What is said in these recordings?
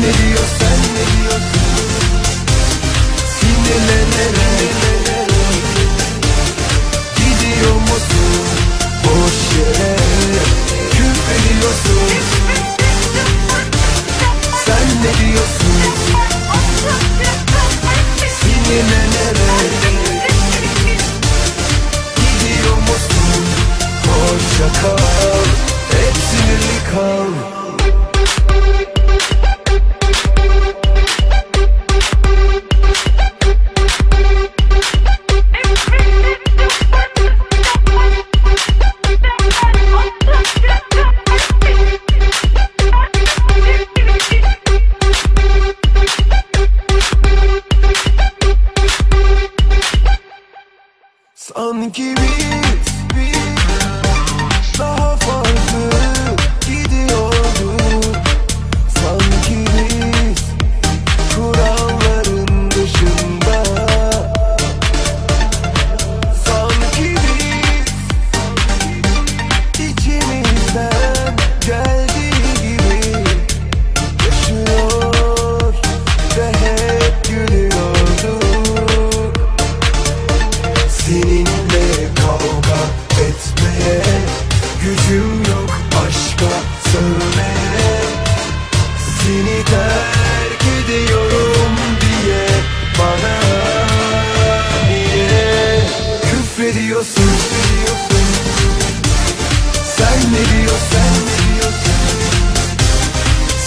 ne diyor ne diyorsun Sinirlenerek Gidiyor musun boş yere Küfrediyorsun Sen ne diyorsun Sinirlenerek Gidiyor musun hoşça kal biliyorsun, biliyorsun. Sen biliyorsun, biliyorsun.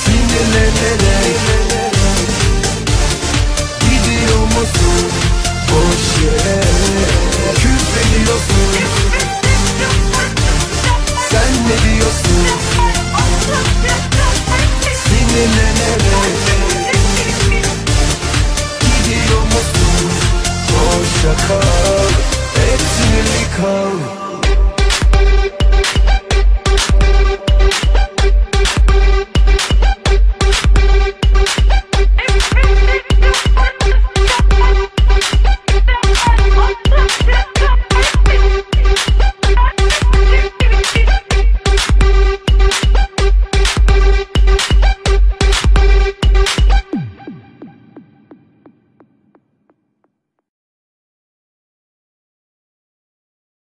Sinirlenerek Gidiyor musun boş yere Küfrediyorsun Sen ne diyorsun Sinirlenerek